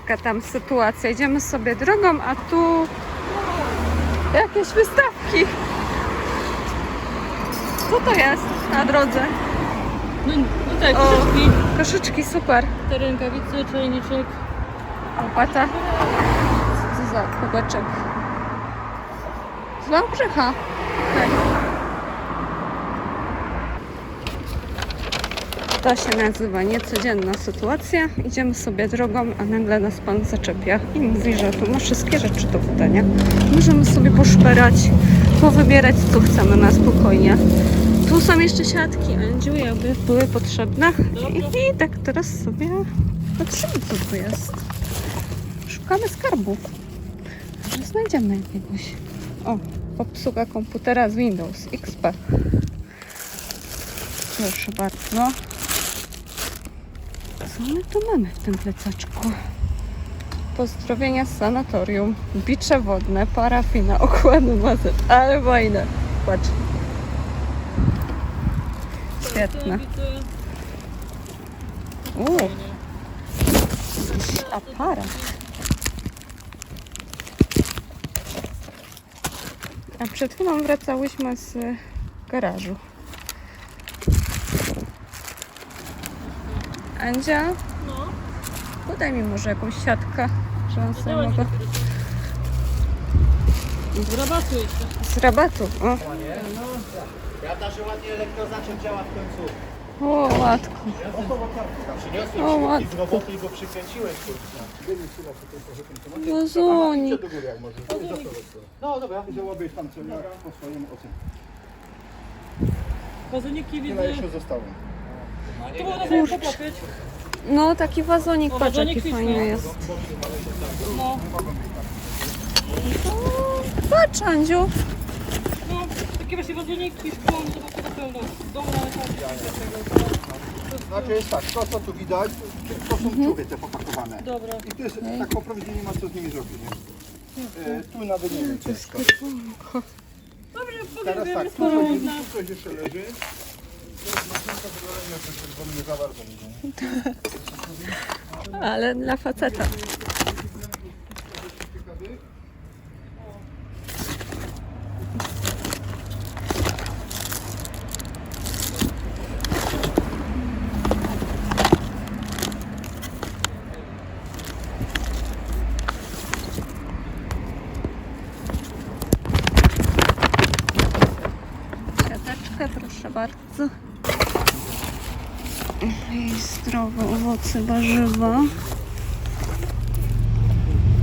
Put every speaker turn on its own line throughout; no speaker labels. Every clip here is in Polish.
taka tam sytuacja. Idziemy sobie drogą, a tu jakieś wystawki. Co to jest na drodze?
No,
O.
koszyczki,
Koszyczki, super.
te rękawice, czajniczek.
Opata. Co za kubeczek? Z Wałbrzycha. Tak. To się nazywa niecodzienna sytuacja. Idziemy sobie drogą, a nagle nas pan zaczepia i mówi, że tu ma wszystkie rzeczy do wydania. Możemy sobie poszperać, powybierać co chcemy na spokojnie. Tu są jeszcze siatki, Andziu, jakby były potrzebne. I, i tak teraz sobie patrzymy, co tu jest. Szukamy skarbu. Może znajdziemy jakiegoś. O, obsługa komputera z Windows XP. Proszę bardzo. Co my tu mamy w tym plecaczku? Pozdrowienia z sanatorium, bicze wodne, parafina, okłady maset, ale fajne. Patrz. Świetne. Uuu, aparat. A przed chwilą wracałyśmy z garażu. Andzia,
No,
podaj mi może jakąś siatkę, że sobie
dawaj
mogę...
Z rabatu jeszcze.
Z rabatu. O,
Prawda, że ładnie elektroznaczek działa w końcu.
o łatko.
Przyniosłem
O, ładnie.
z roboty i go przykręciłeś. kurczę.
Bozunik.
do góry jak możesz.
No dobra.
Działabyś tam co na po swoim ocenie.
Wazoniki widzę.
Tyle jeszcze zostało.
Popatrzeć.
No, taki wazonik, patrz jaki fajny jest.
No,
Patrz Andziu.
no, takie właśnie wazoniki, szklone, to takie na pewno. Domu na
Znaczy jest tak, to co tu widać, to są czuchy te popakowane.
Dobra.
I to jest tak po prostu nie ma co z nimi zrobić. Nie? E, tu nawet nie wiem ciężko.
Dobrze,
Teraz tak,
jest
tu coś,
porządna.
tu coś jeszcze leży. To jest
Ale dla faceta. Siateczkę, proszę bardzo. I owoce, warzywa.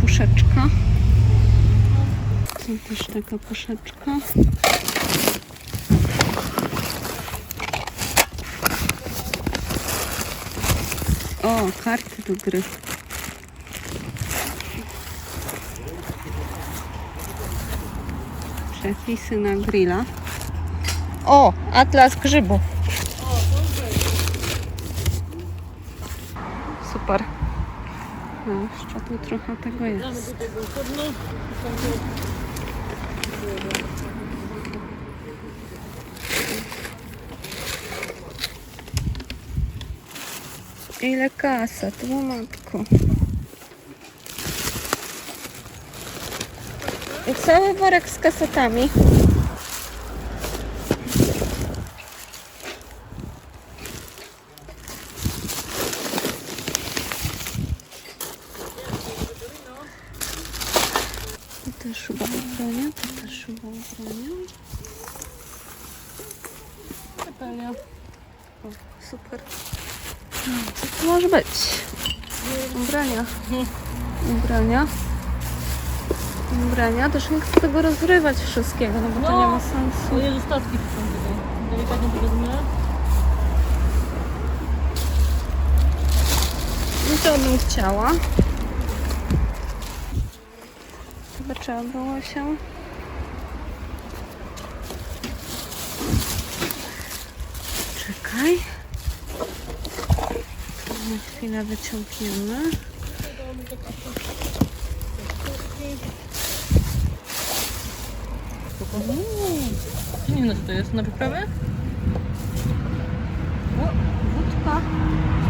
Puszeczka. Tu też taka puszeczka. O, karty do gry. Przepisy na grilla. O, atlas grzybu. Super. No, jeszcze tu trochę tego jest. Ile kaset, o matko. I cały worek z kasetami. To też chyba ubrania, to Natalia. O, super. Co to może być? Ubrania. Ubrania. Ubrania. Też nie chcę tego rozrywać wszystkiego, no bo to nie ma sensu.
O Jezu, statki tu są tylko. Delikatnie powiedzmy.
I to bym chciała. Chyba trzeba było się... tutaj. Na chwilę wyciągniemy.
Nie wiem, co to jest na
poprawę? Wódka.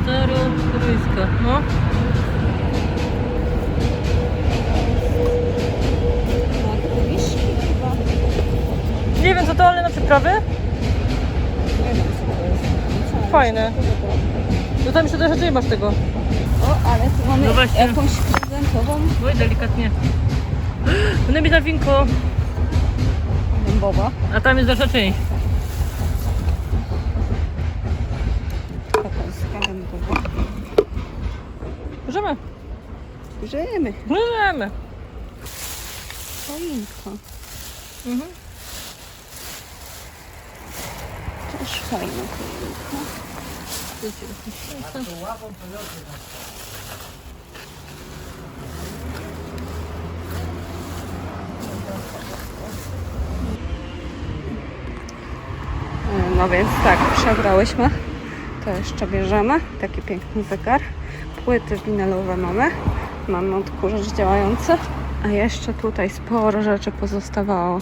Staro, rosyjska, no. Tak,
Nie wiem, co to, ale na przyprawy?
Fajne. No tam jeszcze też nie masz tego.
O, ale tu mamy
No właśnie.
jakąś prezentową
Oj, delikatnie. Będę mieć na winko,
dębowa.
a tam jest dalsza część.
Taka dębowa.
Możemy?
Żyjemy.
Możemy.
Choinka.
Mhm.
Też fajna choinka. No więc tak, przebrałyśmy. To jeszcze bierzemy. Taki piękny zegar. Płyty winylowe mamy. Mamy odkurzacz działający. A jeszcze tutaj sporo rzeczy pozostawało.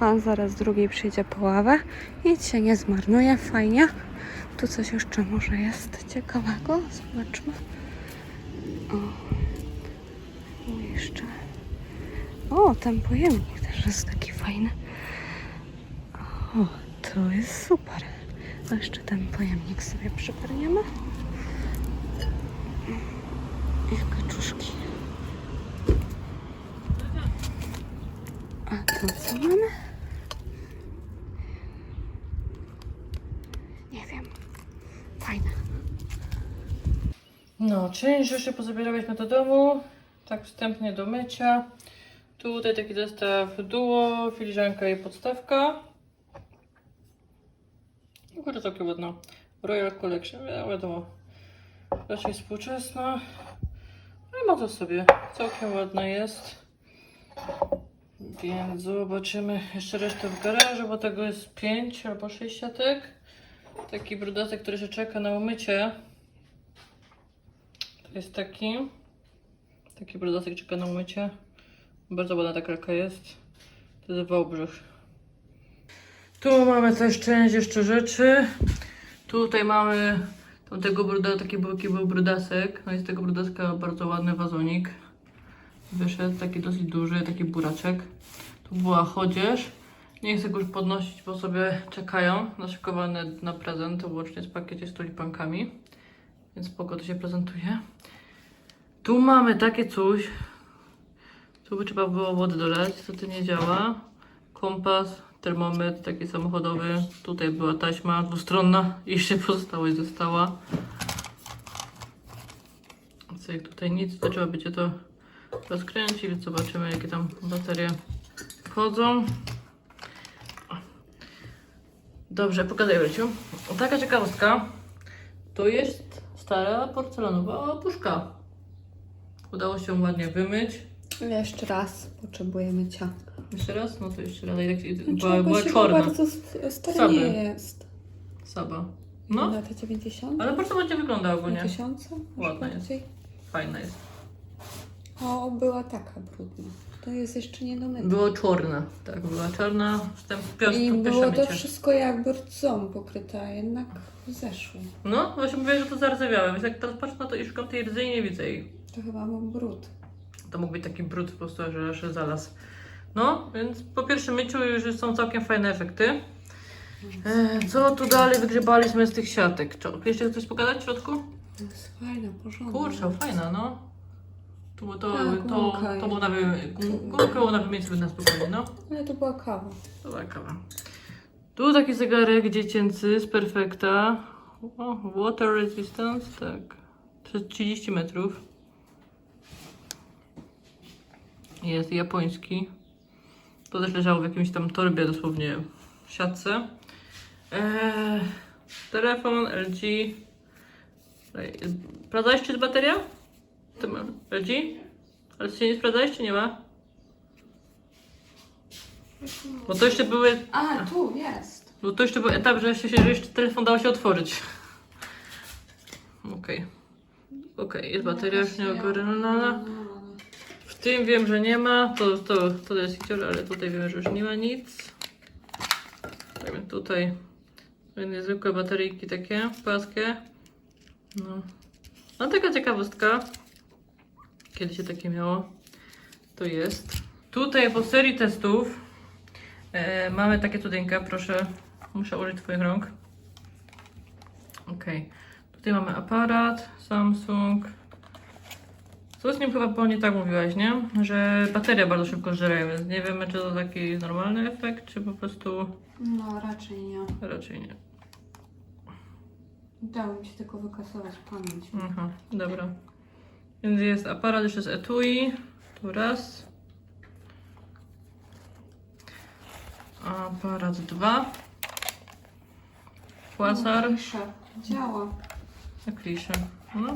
Pan zaraz drugi przyjdzie po ławę i cię nie zmarnuje. Fajnie. Tu coś jeszcze może jest ciekawego. Zobaczmy. O. Jeszcze. O, ten pojemnik też jest taki fajny. O, to jest super. A jeszcze ten pojemnik sobie przygarniemy. I kaczuszki. A to co mamy? Nie wiem. Fajne.
No, część rzeczy pozabierałyśmy do domu. Tak wstępnie do mycia. Tutaj taki zestaw duo, filiżanka i podstawka. W ogóle całkiem ładna. Royal Collection, wi- wiadomo. Raczej współczesna. Ale ma to sobie. Całkiem ładna jest. Więc zobaczymy jeszcze resztę w garażu, bo tego jest 5 albo 6 siatek. Taki brudatek, który się czeka na umycie. To jest taki. Taki brudatek czeka na umycie. Bardzo ładna ta kraka jest. To jest Wałbrzych. Tu mamy też część jeszcze rzeczy. Tutaj mamy tamtego bruda, taki był brudasek. No i z tego brudaska bardzo ładny wazonik. Wyszedł taki dosyć duży, taki buraczek. Tu była chodzież. Nie chcę już podnosić, bo sobie czekają naszykowane na prezent, łącznie z pakiecie z tulipankami. Więc spoko to się prezentuje. Tu mamy takie coś. Tu by trzeba było wody dolać, co to nie działa. Kompas, termometr taki samochodowy. Tutaj była taśma dwustronna i jeszcze pozostałość została. Co jak tutaj nic, to trzeba będzie to rozkręcić, więc zobaczymy jakie tam baterie wchodzą. Dobrze, pokazuję Ryciu. Taka ciekawostka. To jest stara porcelanowa puszka. Udało się ładnie wymyć.
Jeszcze raz potrzebujemy cię.
Jeszcze raz? No to jeszcze raz. Jak,
Znaczy,
była była czarna.
bardzo st- stare
Same.
nie jest.
Saba. No,
Lata 90?
ale bardzo ładnie wygląda ogólnie.
2000? Może
Ładna jest.
bardziej?
Fajna jest.
O, była taka brudna. To jest jeszcze nie do mycia.
Była czarna. Tak, była czarna. Wstęp pios,
I było to wszystko jakby rdzą pokryte, a jednak zeszło.
No, właśnie mówię, że to zardzewiałe. Więc jak teraz patrzę na to i szukam tej rdzy i nie widzę jej.
To chyba był brud.
To mógł być taki brud po prostu, że aż zalas. No, więc po pierwszym myciu już są całkiem fajne efekty. E, co tu dalej wygrzebaliśmy z tych siatek? Czy, jeszcze coś pokazać w środku?
To jest fajna, porządna.
Kurczę, fajna, no. To, było- to,
Tak,
to,
gumka
to było na, wy, gum- gumkę było na spokojnie, no.
Ale to była kawa.
To była kawa. Tu taki zegarek dziecięcy z Perfekta. O, water resistance, tak. Przez 30 metrów. Jest japoński. To też leżało w jakimś tam torbie, dosłownie w siatce. Eee, telefon LG. Sprawdzałeś, czy jest bateria? Ty ma- LG? Ale się nie sprawdzałeś, czy nie ma? Bo to jeszcze były
A, tu jest.
bo to jeszcze był etap, że, się, że jeszcze telefon dało się otworzyć. Okej. Okej, jest bateria już nie ogarniona. W tym wiem, że nie ma. To, to, to jest hicior, ale tutaj wiem, że już nie ma nic. Tak więc tutaj niezwykłe bateryjki takie, płaskie. No. No taka ciekawostka. Kiedy się takie miało, to jest. Tutaj po serii testów E, mamy takie cudynkę, proszę. Muszę użyć Twoich rąk. Okej. Tutaj mamy aparat Samsung. Co z nim chyba po nie tak mówiłaś, nie? Że bateria bardzo szybko żre, więc nie wiemy, czy to taki normalny efekt, czy po prostu
No, raczej nie.
raczej nie.
Udało mi się tylko wykasować pamięć.
Aha, dobra. Więc jest aparat jeszcze z etui. Tu raz. Aparat dwa. Płasar.
Klisze. Działa.
Na klisze. No.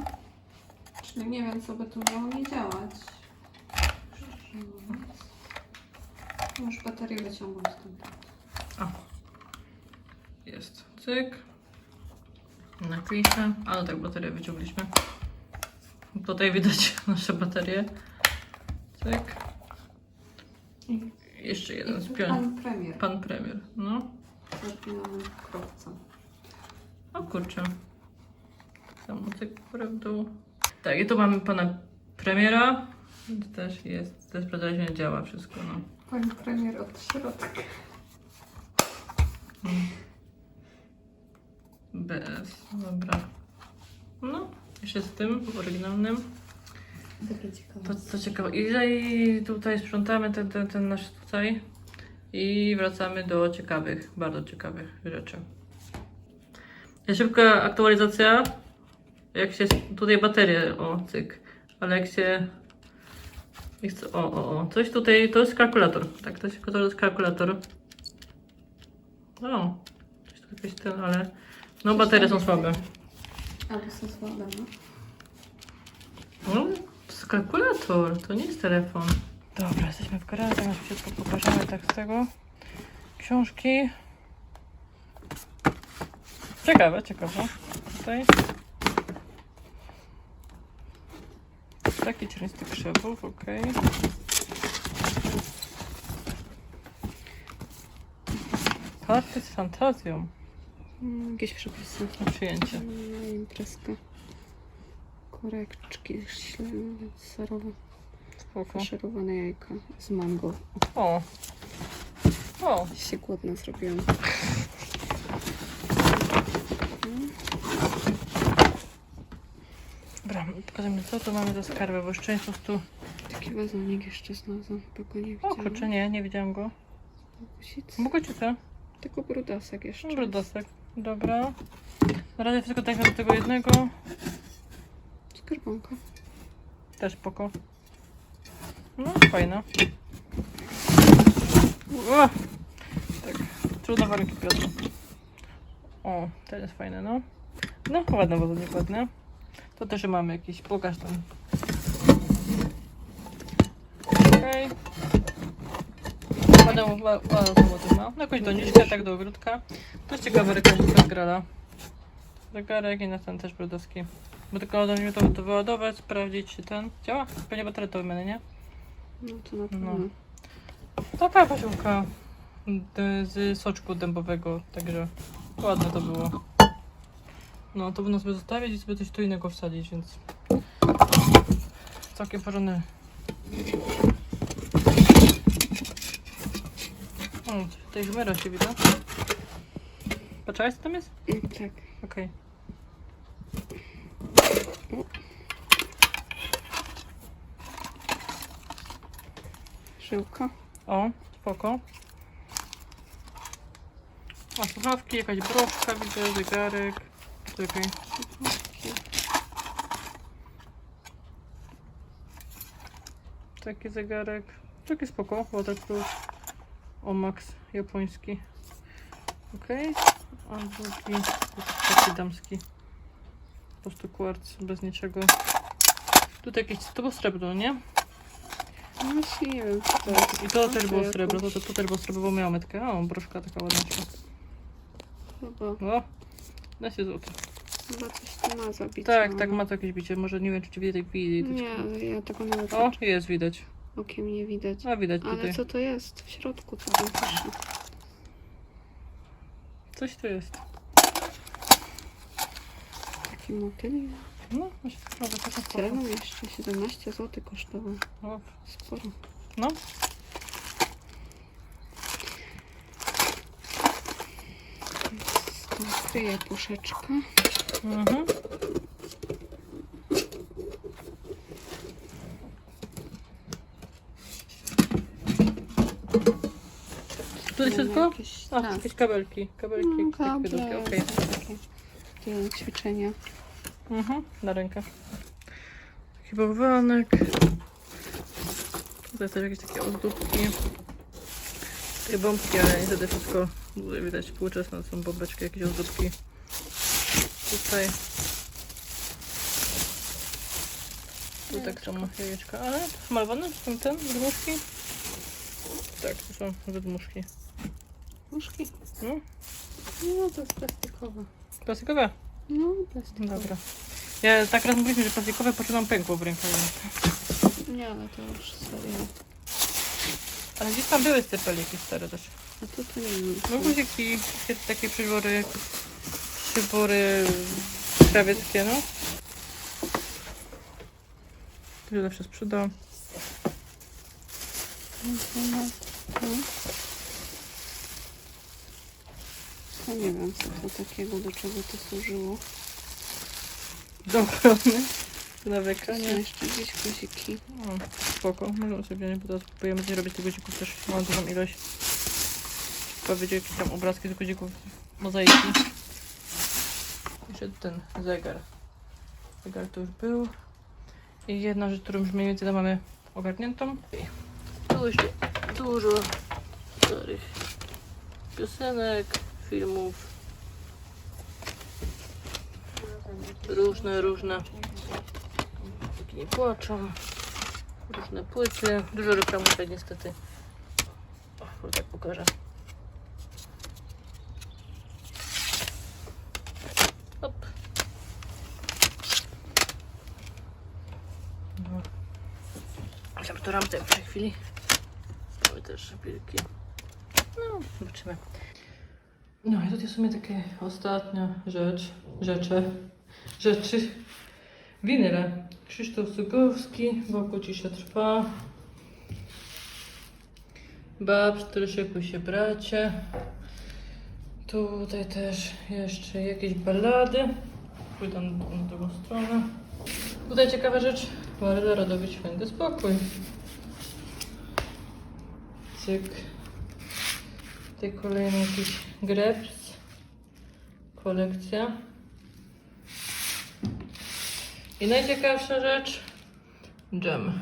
Czyli nie wiem, co by tu miało nie działać. Już baterię wyciągam stąd.
A. Jest. Cyk. Na klisze. A no tak, baterię wyciągliśmy. Tutaj widać nasze baterie. Cyk.
I-
Jeszcze jeden z pion.
pan premier.
Pan premier. No.
Krowca.
O kurczę. Samotyk w dół. Tak, i tu mamy pana premiera. To też jest, też nie działa wszystko, no.
Pan premier od środka.
BS, dobra. No, jeszcze z tym oryginalnym.
Takie ciekawe.
To co ciekawe. I tutaj, sprzątamy ten, ten, ten nasz tutaj i wracamy do ciekawych, bardzo ciekawych rzeczy. Szybka aktualizacja. Jak się. Tutaj baterie, o cyk. Ale jak się. O, o, o. Coś tutaj. To jest kalkulator. Tak, to, się, to jest kalkulator. O. Coś tu jakiś ten, ale. No, baterie są słabe.
Albo są słabe, no.
No, to jest kalkulator, to nie jest telefon. Dobra, jesteśmy w garażu, teraz wszystko pokażemy tak z tego. Książki. Ciekawe, ciekawe. Tutaj. Taki cielnisty krzewów, okej. Karty z fantazją
Jakieś przepisy.
na przyjęcie.
Na imprezkę. Koreczki ślemy, serowe.
Spoko.
Faszerowane jajka z mango.
O. O.
się głodna zrobiłam.
Dobra, pokażemy co tu mamy za skarby, bo jeszcze po prostu...
Taki wazonik jeszcze znalazłam, bo go nie
O
widziałam.
kurczę, nie, nie widziałam go.
Guzic.
Mogę ci co?
Tylko brudasek jeszcze.
Brodosek. Dobra. Na razie wszystko tak do tego jednego.
Skarbonka.
Też poko. No, fajna. Tak, trudne warunki Piotr. O, ten jest fajny, no. No, ładne, bardzo ładne. To też mamy jakiś, pokaż tam. Okej. Ładną, ła- ładną samochód ma. Jakąś doniczkę, tak do ogródka. To jest ciekawy reklamówka z grala. Zegarek i na ten też brodowski. Bo tylko do mnie to, to wyładować, sprawdzić czy ten działa. Pewnie bateria to wymiany, nie?
No to na pewno.
No. Taka pasiłka d- z soczku dębowego, także ładne to było. No, to będą sobie zostawić i sobie coś tu innego wsadzić, więc całkiem porządny. O, tutaj żmera się widać. Patrzałaś co tam jest?
Mm, Tak.
Okej.
Żyłka.
O, spoko. O, słuchawki, jakaś broszka, widzę, zegarek. Czekaj. Taki zegarek. Taki spoko, waterproof. Omax japoński. Okej. A drugi taki damski. Po prostu kwarc, bez niczego. Tutaj jakieś, to było srebro, nie?
No nie wiem co to jest.
I to też było srebro, to, to, to też było srebro, bo miała metkę. O, broszka taka ładna.
Chyba,
O, 15 zł.
chyba coś tu ma zabić.
Tak, tak, ma to jakieś bicie. Może nie wiem, czy ci widać. widać.
Nie, ja tego nie
O, jest widać.
Okiem nie widać.
A widać
Ale
tutaj.
co to jest w środku? Co tam?
Coś tu jest.
Taki motyl.
No, właśnie trochę taka
Ceną jeszcze 17 zł kosztował.
O,
Sporo.
No, Więc tam
Kryje puszeczka.
mhm. Tutaj wszystko?
Jakieś,
A,
tak.
jakieś kabelki. Kabelki,
No,
jakieś takie
kable,
okej.
takie, takie ćwiczenia.
Mhm, na rękę. Taki bałwanek. Tutaj też jakieś takie ozdóbki. Takie bombki, ale niestety wszystko tutaj widać współczesne. Są bombeczki, jakieś ozdóbki. Tutaj. Tu tak samo jajeczka, ale to są malowane? Czy są ten? Wydmuszki? Tak, to są wydmuszki.
Nóżki?
No,
No to jest plastikowe.
plastikowe?
No, plastikowe.
Dobra. Ja tak raz mówiliśmy, że plastikowe, po czym nam pękło w rękawie.
Nie, ale to już serio.
Ale gdzieś tam były stypeliki stare też.
A tu to nie wiem.
No guziki, takie, takie przybory, przybory krawieckie, no. To się zawsze sprzeda.
No. To nie wiem, co to takiego, do czego to służyło.
Do ochrony.
Są
ekranie.
jeszcze gdzieś guziki.
O, spoko. Możemy sobie wziąć, bo teraz próbujemy robić tych guzików też. Mam dużą ilość. Powiedzieć jakieś tam obrazki z guzików, mozaiki. Jeszcze ten zegar. Zegar tu już był. I jedna rzecz, którą już mniej więcej mamy ogarniętą. Tu jeszcze dużo starych piosenek, filmów. Różne, różne. Nie płaczą. Różne płyty. Dużo reklamówek niestety. O, tak pokażę. Hop. No. Że to ramtek w tej chwili. Mamy też szpilki. No, zobaczymy. No i tutaj w sumie takie ostatnia rzecz, rzeczy, rzeczy. Winyle. Krzysztof Sugowski, wokół cisza trwa. Babs, który szykuj się bracie. Tutaj też jeszcze jakieś ballady. Pójdę na, na drugą stronę. Tutaj ciekawa rzecz. Maryla Rodowicz, święty spokój. Cyk. Tutaj kolejny jakiś greps. Kolekcja. I najciekawsza rzecz. Dżem.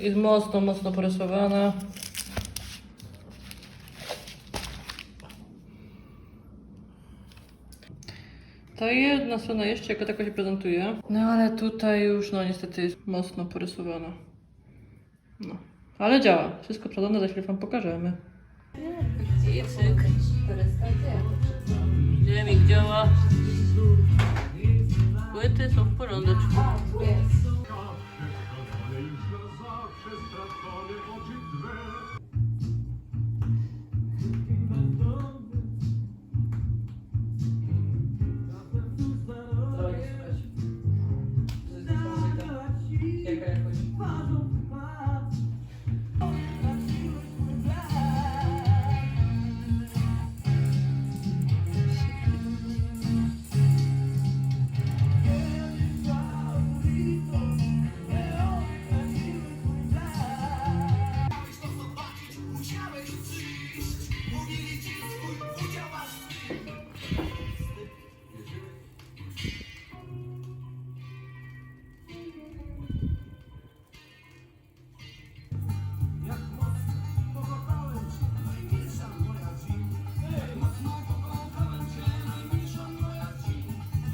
Jest mocno, mocno porysowana. Ta jedna strona jeszcze jako tako się prezentuje. No ale tutaj już no niestety jest mocno porysowana. No. Ale działa. Wszystko przodane, za chwilę wam pokażemy. Cyk. Dżemik działa. Płyty są w porządeczku.